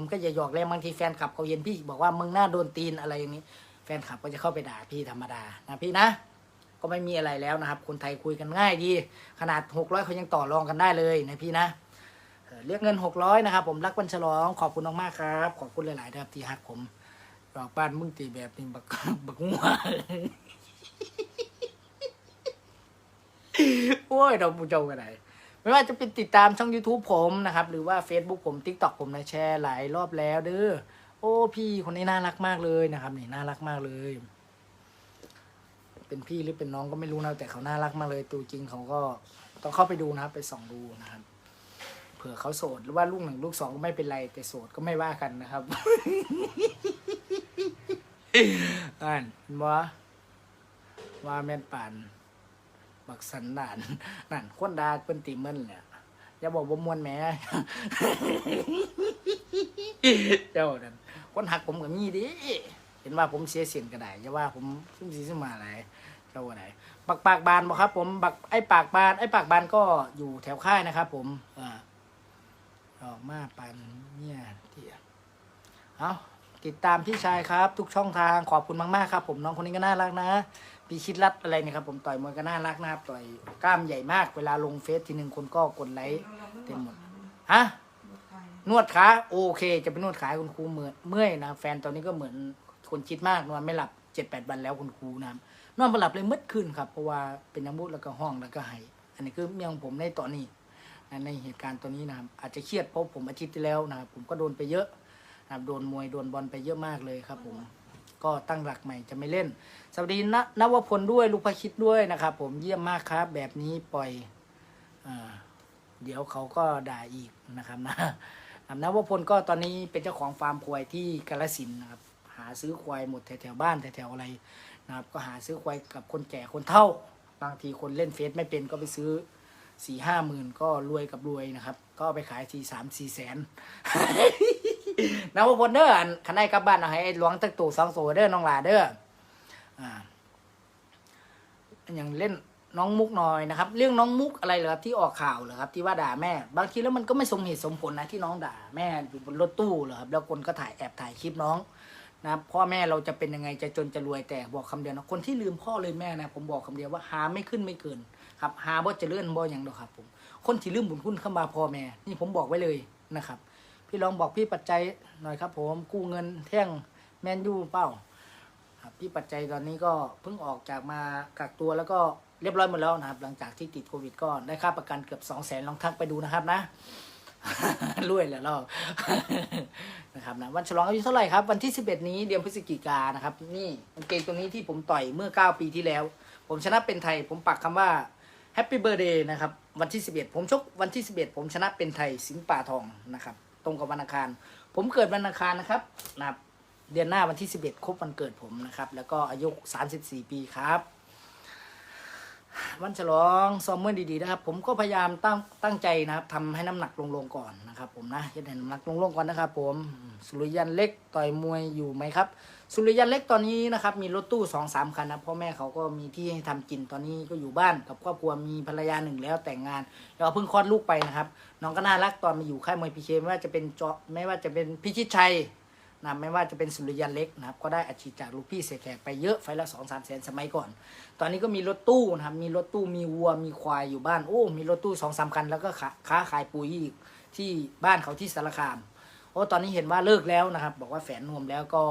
ผมก็จะหยอกเล่นบางทีแฟนคลับเขาเห็นพี่บอกว่ามึงหน้าโดนตีนอะไรอย่างนี้ แฟนคลับก็จะเข้าไปด่าพี่ธรรมดานะพี่นะ ก็ไม่มีอะไรแล้วนะครับ คนไทยคุยกันง่ายดี ขนาดหกร้อยเขายังต่อรองกันได้เลยนะพี่นะเรียกเงินหกร้อยนะครับผมรักวันฉลองขอบคุณมากๆครับ ขอบคุณหลายๆนะครับที่ฮักผมดอกบ้านมึงตีแบบนี้บักบักงัวโอ้ยเราผู้เจ้ากันไหน ไม่ว่าจะเป็นติดตามช่อง YouTube ผมนะครับ หรือว่า Facebook ผม TikTok ผมนะแชร์หลายรอบแล้วเด้อโอ้พี่คนนี้น่ารักมากเลยนะครับนี่น่ารักมากเลย เป็นพี่หรือเป็นน้องก็ไม่รู้นะแต่เขาน่ารักมากเลยตัวจริงเขาก็ต้องเข้าไปดูนะครับ ไปส่องดูนะครับเผื่อเขาโสดหรือว่าลูกหนึ่งลูกสองก็ไม่เป็นไร แต่โสดก็ไม่ว่ากันนะครับอ่านว่าว่าแม่นป่าน บักสันดานนั่นคนดาเป็นติมันแหละอย่าบอกว่มวนแหม่เจ้านั่นคนหักผมกับมีดิเห็นว่าผมเสียเสียนก็ได้อย่าว่าผมซุ่มซีซุ่มมาอะไรเจ้าอะไรปักปากบานบอกครับ ผมบักไอ้ปากบาน ไอ้ปากบานก็อยู่แถวค่ายนะครับ ผมอ่าออกมาปันเนี่ยเที่เอา ติดตามพี่ชายครับ ทุกช่องทางขอบคุณมากๆครับ ผมน้องคนนี้ก็น่ารักนะพี่ชิดรัดอะไรเนี่ยครับผมต่อยมวยก็น่ารักนะครับต่อยกล้ามใหญ่มากเวลาลงเฟซทีหนึ่งคนก็กดไลค์เต็มหมดฮะนวดขาโอเค จะไปนวดขาคุณครูเมื่อยเมื่อยนะแฟนตอนนี้ก็เหมือนคนคิดมากนอนไม่หลับเจ็ดแปดวันแล้วคุณครูนะนอนไม่หลับเลยมืดขึ้นครับ เพราะว่าเป็นน้ำมูดแล้วก็ห้องแล้วก็ไห้อันนี้คือเมียของผมในตอนนี้ในเหตุการณ์ตัวนี้นะครับอาจจะเครียดเพราะผมอาทิตย์ที่แล้วนะครับผมก็โดนไปเยอะ ครับโดนมวยโดนบอลไปเยอะมากเลยครับผมก็ตั้งหลักใหม่จะไม่เล่น สวัสดีนนวพลด้วยลูกพระคิดด้วยนะครับ ผมเยี่ยมมากครับ แบบนี้ปล่อยอเดี๋ยวเขาก็ด่าอีกนะครับนะนวพลก็ตอนนี้เป็นเจ้าของฟาร์มควายที่กาลสินนะครับ หาซื้อควายหมดแถวๆบ้านแถวๆอะไรนะครับ ก็หาซื้อควายกับคนแก่คนเฒ่า บางทีคนเล่นเฟซไม่เป็นก็ไปซื้อสี่ห้าหมื่นก็รวยกับรวยนะครับ ก็ไปขายทีสามสี่แสน นวพลเด้ออันคันได้กลับบ้านเอาให้ไอ้หลวงตึกตู่สองโซเด้อน้องหลาเด้ออ่าอย่างเล่นน้องมุกหน่อยนะครับ เรื่องน้องมุกอะไรเหรอครับที่ออกข่าวเหรอครับที่ว่าด่าแม่ บางทีแล้วมันก็ไม่สมเหตุสมผลนะที่น้องด่าแม่อยู่บนรถตู้เหรอครับแล้วคนก็ถ่ายแอบถ่ายคลิปน้องนะครับพ่อแม่เราจะเป็นยังไงจะจนจะรวยแต่บอกคำเดียวนะคนที่ลืมพ่อเลยแม่นะผมบอกคำเดียวว่าหาไม่ขึ้นไม่เกินครับหาบ่จะเลื่อนบ่อย่างเดียวครับผมคนที่ลืมบุญคุณเข้ามาพ่อแม่ นี่ผมบอกไว้เลยนะครับ พี่ลองบอกพี่ปัจจัยหน่อยครับผมกู้เงินแท่งแมนยูเป้าครับพี่ปัจจัยตอนนี้ก็เพิ่งออกจากมากักตัวแล้วก็เรียบร้อยหมดแล้วนะครับ หลังจากที่ติดโควิดก็ได้ค่าประกันเกือบสองแสนลองทักไปดูนะครับนะรวยแล้วเรานะครับนะวันฉลองอายุเท่าไหร่ครับ วันที่ 11 นี้เดือนพฤศจิกานนะครับ นี่กางเกงตัวนี้ที่ผมต่อยเมื่อ 9 ปีที่แล้ว ผมชนะเป็นไทย ผมปักคำว่า Happy Birthday นะครับ วันที่ 11 ผมชกวันที่ 11 ผมชนะเป็นไทยสิงป่าทองนะครับ ตรงกับวันอังคาร ผมเกิดวันอังคารนะครับนะครับ เดือนหน้าวันที่ 11 ครบวันเกิดผมนะครับ แล้วก็อายุ 34 ปีครับ วันฉลองซ้อมเมื่อดีๆนะครับผมก็พยายามตั้งตั้งใจนะครับทำให้น้ำหนักลงๆก่อนนะครับผมนะจะให้น้ำหนักลงๆก่อนนะครับผมสุริยันเล็กต่อยมวยอยู่ไหมครับ สุริยันเล็กตอนนี้นะครับมีรถตู้สองสามคันนะพ่อแม่เขาก็มีที่ให้ทำกินตอนนี้ก็อยู่บ้านกับครอบครัวมีภรรยาหนึ่งแล้วแต่งงานแล้วเพิ่งคลอดลูกไปนะครับน้องก็น่ารักตอนมาอยู่ค่ายมวยพีเคไม่ว่าจะเป็นเจาะไม่ว่าจะเป็นพิชิตชัย นะไม่ว่าจะเป็นสุริยันเล็กนะครับก็ได้อาชีพจากลูกพี่เสียแขกไปเยอะไฟละสองสามแสนสมัยก่อน ตอนนี้ก็มีรถตู้นะครับมีรถตู้มีวัวมีควายอยู่บ้านโอ้มีรถตู้สองสามคันแล้วก็ขาค้าขายปุ๋ยอีกที่บ้านเขาที่สารคามโอ้ตอนนี้เห็นว่าเลิกแล้วนะครับ บอกว่าแฝนนวมแล้วก็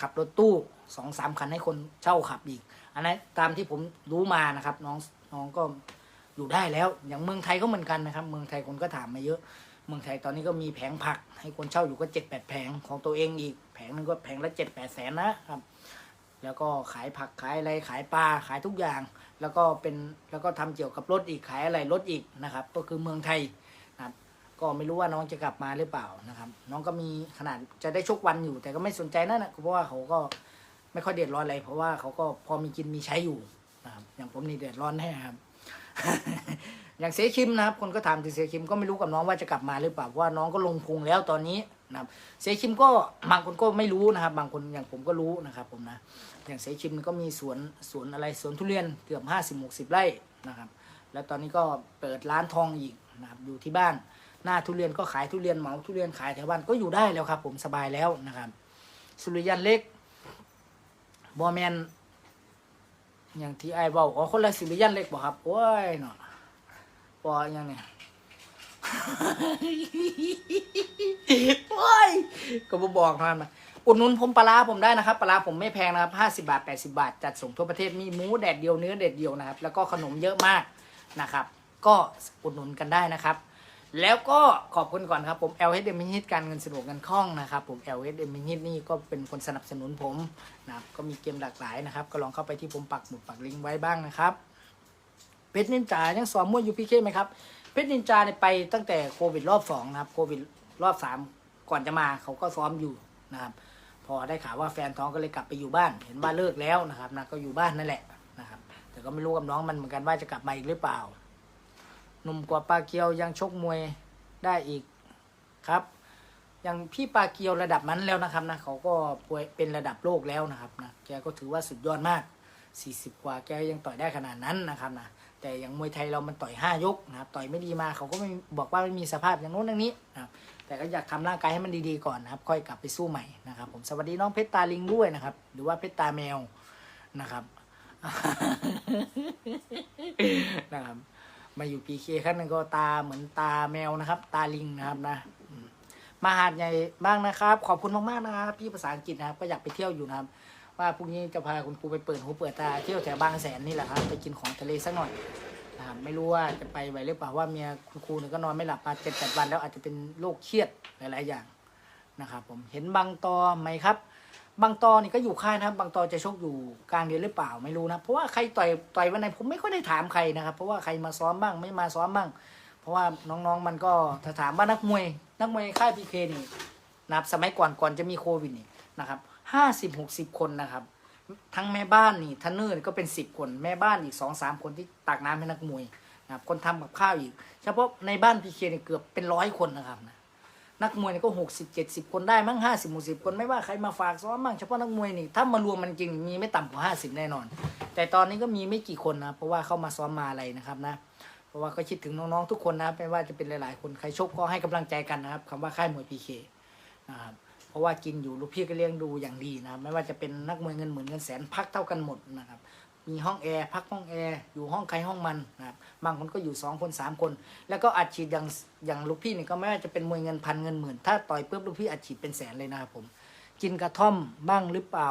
ขับรถตู้สองสามคันให้คนเช่าขับอีก อันนั้นตามที่ผมรู้มานะครับน้องน้องก็อยู่ได้แล้ว อย่างเมืองไทยก็เหมือนกันนะครับ เมืองไทยคนก็ถามมาเยอะ มืองไทยตอนนี้ก็มีแผงผัก ให้คนเช่าอยู่ก็เจ็ดแปดแผงของตัวเองอีก แผงหนึงก็แผงละเจ็ดแปดแสนนะครับ แล้วก็ขายผักขายอะไรขายปลาขายทุกอย่าง แล้วก็เป็นแล้วก็ทำเกี่ยวกับรถอีกขายอะไรรถอีกนะครับ ก็คือเมืองไทยนะครับ ก็ไม่รู้ว่าน้องจะกลับมาหรือเปล่านะครับ น้องก็มีขนาดจะได้ชกวันอยู่ แต่ก็ไม่สนใจนั่นนะเพราะว่าเขาก็ไม่ค่อยเดือดร้อนอะไร เพราะว่าเขาก็พอมีกินมีใช้อยู่นะครับ อย่างผมนี่เดือดร้อนแน่ครับ อย่างเสียคิมนะครับคนก็ถามถึงเสียคิมก็ไม่รู้กับน้องว่าจะกลับมาหรือเปล่าเพราะว่าน้องก็ลงพุงแล้วตอนนี้นะครับเสียคิมก็บางคนก็ไม่รู้นะครับ บางคนอย่างผมก็รู้นะครับผมนะอย่างเสียคิมก็มีสวนสวนอะไรสวนทุเรียนเกือบห้าสิบหกสิบไร่นะครับ แล้วตอนนี้ก็เปิดร้านทองอีกนะครับอยู่ที่บ้าน หน้าทุเรียนก็ขายทุเรียนเหมาทุเรียนขายแถวบ้านก็อยู่ได้แล้วครับ ผมสบายแล้วนะครับ สุริยันเล็กบอแมนอย่างที่ไอ้บอกอ๋อคนละสุริยันเล็กบอกครับโอ้ยเนาะ ปออย่างเนี้ยโอ้ยก็บบอกนะครับนะอุดหนุนผมปลาร้าผมได้นะครับ ปลาร้าผมไม่แพงนะครับห้าสิบาทแปดสิบาท จัดส่งทั่วประเทศมีหมูแดดเดียวเนื้อแดดเดียวนะครับ แล้วก็ขนมเยอะมากนะครับ ก็อุดหนุนกันได้นะครับ แล้วก็ขอบคุณก่อนครับผม l h m มินิตการเงินสะดวกเงินคล่องนะครับผม l h m มินิตนี่ก็เป็นคนสนับสนุนผมนะครับก็มีเกมหลากหลายนะครับ ก็ลองเข้าไปที่ผมปักหมุดปักลิงก์ไว้บ้างนะครับ เพชรนินจายังสอนมวยยูพีเคไหมครับเพชรนินจาเนี่ยไปตั้งแต่โควิดรอบสองนะครับโควิดรอบสามก่อนจะมาเขาก็ซ้อมอยู่นะครับ พอได้ข่าวว่าแฟนท้องก็เลยกลับไปอยู่บ้าน เห็นว่าเลิกแล้วนะครับนะก็อยู่บ้านนั่นแหละนะครับ แต่ก็ไม่รู้กับน้องมันเหมือนกันว่าจะกลับมาอีกหรือเปล่าหนุ่มกว่าปาเกียวยังชกมวยได้อีกครับอย่างพี่ปาเกียวระดับนั้นแล้วนะครับนะเขาก็ป่วยเป็นระดับโลกแล้วนะครับนะแกก็ถือว่าสุดยอดมาก 40 กว่าแกยังต่อยได้ขนาดนั้นนะครับนะแต่อย่างมวยไทยเรามันต่อย 5 ยกนะครับต่อยไม่ดีมาเขาก็ไม่บอกว่าไม่มีสภาพอย่างโน้นอย่างนี้นะครับแต่ก็อยากทำร่างกายให้มันดีๆก่อนนะครับค่อยกลับไปสู้ใหม่นะครับผมสวัสดีน้องเพชรตาลิงด้วยนะครับ หรือว่าเพชรตาแมวนะครับนะครับมาอยู่พีเคครั้งหนึ่งก็ตาเหมือนตาแมวนะครับ ตาลิงนะครับนะมาหาดใหญ่บ้างนะครับ ขอบคุณมากๆนะครับ พี่ภาษาอังกฤษนะครับ ก็อยากไปเที่ยวอยู่นะครับ ว่าพรุ่งนี้จะพาคุณครูไปเปิดหูเปิดตาเที่ยวแถวบางแสนนี่แหละครับไปกินของทะเลสักหน่อยนะครับไม่รู้ว่าจะไปไหวหรือเปล่าว่าเมียคุณครูเนี่ยก็นอนไม่หลับมาเจ็ดแปดวันแล้วอาจจะเป็นโรคเครียดหลาย ๆ อย่างนะครับผมเห็นบางตอไหมครับ บางตอนี่ก็อยู่ค่ายนะครับ บางตอจะชกอยู่กลางเดือนหรือเปล่าไม่รู้นะเพราะว่าใครต่อยต่อยวันไหนผมไม่ค่อยได้ถามใครนะครับ เพราะว่าใครมาซ้อมบ้างไม่มาซ้อมบ้าง เพราะว่าน้องๆมันก็ถ้าถามว่านักมวย นักมวยค่ายพีเคนี่นะครับสมัยก่อนก่อนจะมีโควิดนี่นะครับ ห้าสิบหกสิบคนนะครับ ทั้งแม่บ้านนี่ทันเนอร์นี่ก็เป็นสิบคน แม่บ้านอีกสองสามคนที่ตักน้ำให้นักมวยนะครับคนทำกับข้าวอีก เฉพาะในบ้านพีเคเนี่ยเกือบเป็นร้อยคนนะครับนะนักมวยนี่ก็หกสิบเจ็ดสิบคนได้มั้งห้าสิบหกสิบคนไม่ว่าใครมาฝากซ้อมบ้างเฉพาะนักมวยนี่ถ้ามารวมมันจริงมีไม่ต่ำกว่าห้าสิบแน่นอน แต่ตอนนี้ก็มีไม่กี่คนนะเพราะว่าเข้ามาซ้อมมาอะไรนะครับนะเพราะว่าก็คิดถึงน้องๆทุกคนนะไม่ว่าจะเป็นหลายๆ คนใครชกก็ให้กำลังใจกันนะครับคำว่าค่ายมวยพีเคนะครับ เพราะว่ากินอยู่ลูกพี่ก็เลี้ยงดูอย่างดีนะครับไม่ว่าจะเป็นนักมวยเงินหมื่นเงินแสนพักเท่ากันหมดนะครับ มีห้องแอร์พักห้องแอร์อยู่ห้องใครห้องมันนะครับบางคนก็อยู่สองคนสามคน แล้วก็อัดฉีดอย่างอย่างลูกพี่นี่ก็ไม่ว่าจะเป็นมวยเงินพันเงินหมื่น ถ้าต่อยปุ๊บลูกพี่อัดฉีดเป็นแสนเลยนะครับผมกินกระท่อมบ้างหรือเปล่า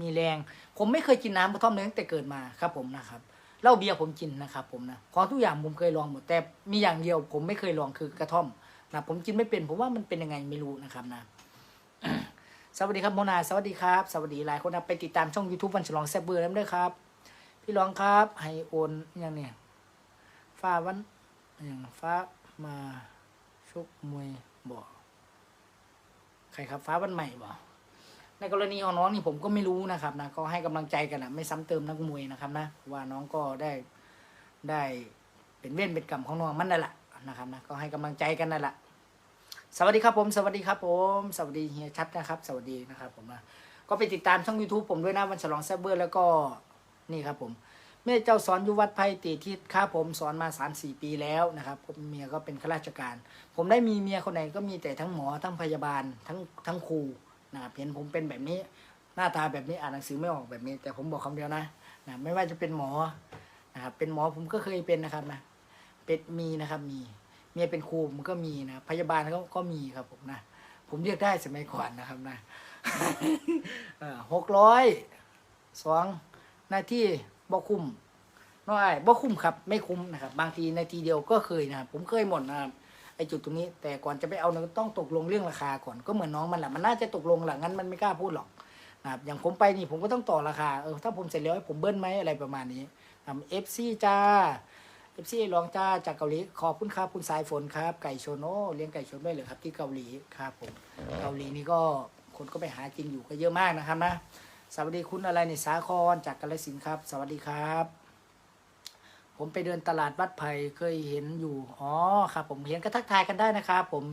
มีแรง ผมไม่เคยกินน้ำกระท่อมเลยตั้งแต่เกิดมาครับผมนะครับเหล้าเบียร์ผมกินนะครับผมนะของทุกอย่างผมเคยลองหมดแต่มีอย่างเดียวผมไม่เคยลองคือกระท่อมนะผมกินไม่เป็นผมว่ามันเป็นยังไงไม่รู้นะครับนะ สวัสดีครับโมนาสวัสดีครับ สวัสดีหลายคนนะไปติดตามช่อง YouTube วันฉลองแซบเบอร์แล้วด้วยครับ พี่รองครับให้โอนอย่างเนี่ยฟ้าวันอย่างฟ้ามาชกมวยบอกใครครับฟ้าวันใหม่บอกในกรณีของน้องนี่ผมก็ไม่รู้นะครับนะก็ให้กำลังใจกันนะไม่ซ้ำเติมนักมวยนะครับนะว่าน้องก็ได้ได้เป็นเว้นเป็นกรรมของน้องมันนั่นแหละนะครับนะก็ให้กำลังใจกันนั่นแหละ สวัสดีครับผม สวัสดีครับผม สวัสดีเฮียชัดนะครับ สวัสดีนะครับผมนะก็ไปติดตามช่อง YouTube ผมด้วยนะวันฉลองแซบเบอร์แล้วก็นี่ครับผมแม่เจ้าสอนอยู่วัดไผ่ตีทิศครับผมสอนมา3าสี่ปีแล้วนะครับผมเมียก็เป็นข้าราชการ ผมได้มีเมียคนไหนก็มีแต่ทั้งหมอทั้งพยาบาลทั้งทั้งครูนะครับเห็นผมเป็นแบบนี้หน้าตาแบบนี้อ่านหนังสือไม่ออกแบบนี้ แต่ผมบอกคำเดียวนะนะไม่ว่าจะเป็นหมอนะครับเป็นหมอผมก็เคยเป็นนะครับนะเป็นมีนะครับมี มียเป็นครูมันก็มีนะพยาบาลก็ก็มีครับผมนะผมเรียกได้สมัยก่อนนะครับนะหกร้อยสองนาทีบ่คุ้มน้อยบ่คุ้มครับ ไม่คุ้มนะครับ บางทีนาทีเดียวก็เคยนะครับผมเคยหมดนะครับไอจุดตรงนี้ แต่ก่อนจะไปเอาเนี่ยต้องตกลงเรื่องราคาก่อนก็เหมือนน้องมันแหละมันน่าจะตกลงแหละงั้นมันไม่กล้าพูดหรอกนะครับอย่างผมไปนี่ผมก็ต้องต่อราคาเออถ้าผมเสร็จแล้วให้ผมเบิ้ลไหมอะไรประมาณนี้เอฟซีจ้า อฟซีรองจ้าจากเกาหลีขอบคุณครับคุณสายฝนครับ ไก่ชนโอ้เลี้ยงไก่ชนด้วยเหรอครับ ที่เกาหลีครับผมเกาหลีนี่ก็คนก็ไปหากินอยู่ก็เยอะมากนะครับนะสวัสดีคุณอะไรเนี่ยสาครจากกาฬสินธุ์ครับ สวัสดีครับ ผมไปเดินตลาดวัดไผ่เคยเห็นอยู่อ๋อครับ ผมเห็นก็ทักทายกันได้นะครับผม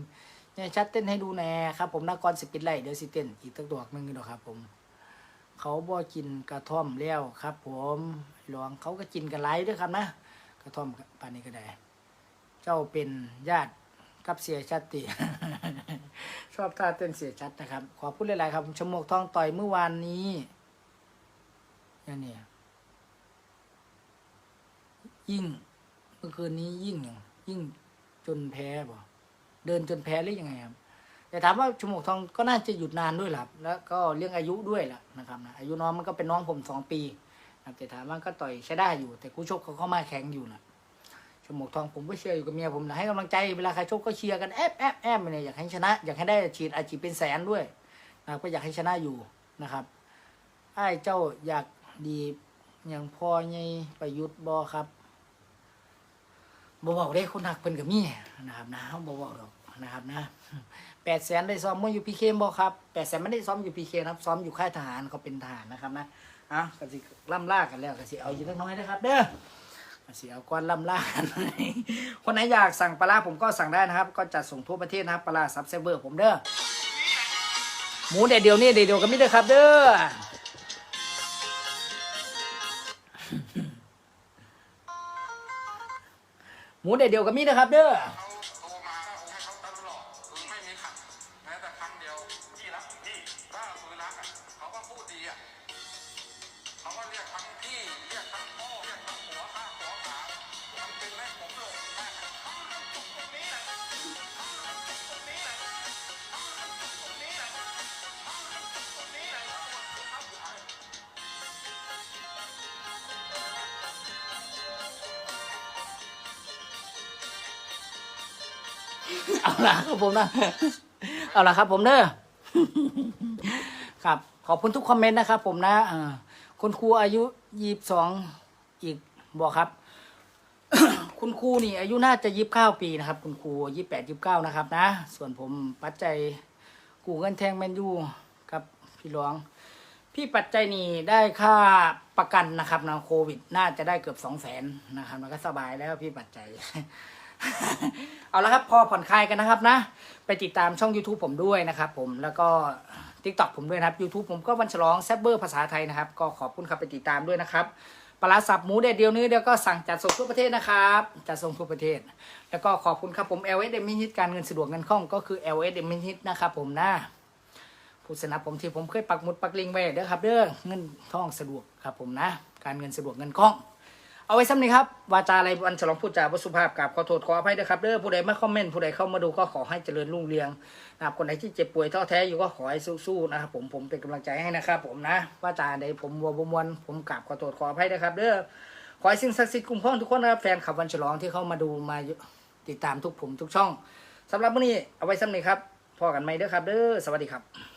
เนี่ยชัดเต้นให้ดูแน่ครับผมนักกรสิบปิดไล่เดี๋ยวสิเต้นอีกตั้งตัวหนึงเนาะครับ ผม เขาบ่กินกระท่อมแล้วครับ ผมหลวงเขาก็กินกันไล่ด้วยครับนะก ระท่อมปานนี้ก็ได้ เจ้าเป็นญาติกับเสียชัดติ ชอบท่าเต้นเสียชัดนะครับ ขอพูดหลายๆครับชมวกทองต่อยเมื่อวานนี้นั่นเนี่ยยิ่งเมื่อคืนนี้ยิ่งอย่างยิ่งจนแพ้บ่เดินจนแพ้หรือยังไงครับแต่ถามว่าชมวกทองก็น่าจะหยุดนานด้วยล่ะครับแล้วก็เรื่องอายุด้วยล่ะนะครับนะอายุน้องมันก็เป็นน้องผมสองปี แต่ถามว่าก็ต่อยใช้ได้อยู่ แต่คู่ชกเขาเข้ามาแข็งอยู่นะชมกทองผมก็เชียร์อยู่กับเมียผมนะให้กำลังใจเวลาใครชกก็เชียร์กันแอบแอบแอบเนี่ยอยากให้ชนะ อยากให้ได้ฉีดอาชีพเป็นแสนด้วยนะก็อยากให้ชนะอยู่นะครับไอ้เจ้าอยากดีอย่างพอไงประยุทธ์บอครับบบอกได้คนหักเพิ่นกับมี่นะครับนะเขาบบอกหรอกนะครับนะแปดแสนได้ซ้อมมวยอยู่พีเคบอครับแปดแสนไม่ได้ซ้อมอยู่พีเคครับซ้อมอยู่ค่ายทหารเขาเป็นทหารนะครับนะ อะกสิล่ำล่ากันแล้วกสิเอาอยู่เล็กน้อยนะครับ เด้อกสิเอาก้อนล่ำล่ากันคนไหนอยากสั่งปลาผมก็สั่งได้นะครับ ก็จัดส่งทั่วประเทศนะครับปลาซับเซเวอร์ผมเด้อหมูเด็ดเดียวนี่เด็ดเดียวกันไม่ได้อครับ เด้อหมูเด็ดเดียวกับมีนะครับ เด้อ ละครับผมนะเอาละครับผมเด้อครับ ขอบคุณทุกคอมเมนต์นะครับ ผมนะคุณครูอายุยี่สิบสองอีกบอกครับ คุณครูนี่ อายุน่าจะยี่สิบเก้าปีนะครับ คุณครูยี่บแปดยี่สิบเก้านะครับ นะ ส่วนผมปัจจัยกูเงินแทงแมนยูกับ พี่หลวง พี่ปัจจัยนี่ได้ค่าประกันนะครับนะโควิด น่าจะได้เกือบสองแสนนะครับ มันก็สบายแล้วพี่ปัจจัย เอาละครับพอผ่อนคลายกันนะครับนะ ไปติดตามช่อง YouTube ผมด้วยนะครับผมแล้วก็ TikTok ผมด้วยนะครับ YouTube ผมก็วันฉลองแซบเบอร์ภาษาไทยนะครับ ก็ขอบคุณครับไปติดตามด้วยนะครับปลาสับหมูเด็ดเดียวนี้เดี๋ยวก็สั่งจัดส่งทั่วประเทศนะครับจัดส่งทั่วประเทศ แล้วก็ขอบคุณครับผม l s m มินิตการเงินสะดวกเงินคล่องก็คือ l s m มินิตนะครับผมนะผู้สนับผมที่ผมเคยปักหมุดปักลิงไว้เด้อครับเด้อเงินทองสะดวกครับผมนะ การเงินสะดวกเงินคล่อง เอาไว้ซ้ำนี้ครับวาจาอะไรวันฉลองพูดจาวัสุภาพกับขอโทษขออภัยด้วยครับเด้อผู้ใดมาคอมเมนต์ผู้ใดเข้ามาดูก็ขอให้เจริญรุ่งเรืองนะครับคนไหนที่เจ็บป่วยท้อแท้อยู่ก็ขอให้สู้ๆนะครับผมผมเป็นกำลังใจให้นะครับผมนะวาจาใดผมวัวบมวนผมกราบขอโทษขออภัยด้วยครับเด้อขอให้สิ่งศักดิ์สิทธิ์คุ้มครองทุกคนนะครับแฟนขับวันฉลองที่เข้ามาดูมาติดตามทุกผมทุกช่องสำหรับวันนี้เอาไว้ซ้ำนี้ครับพอกันไหมเด้อครับ เด้อสวัสดีครับ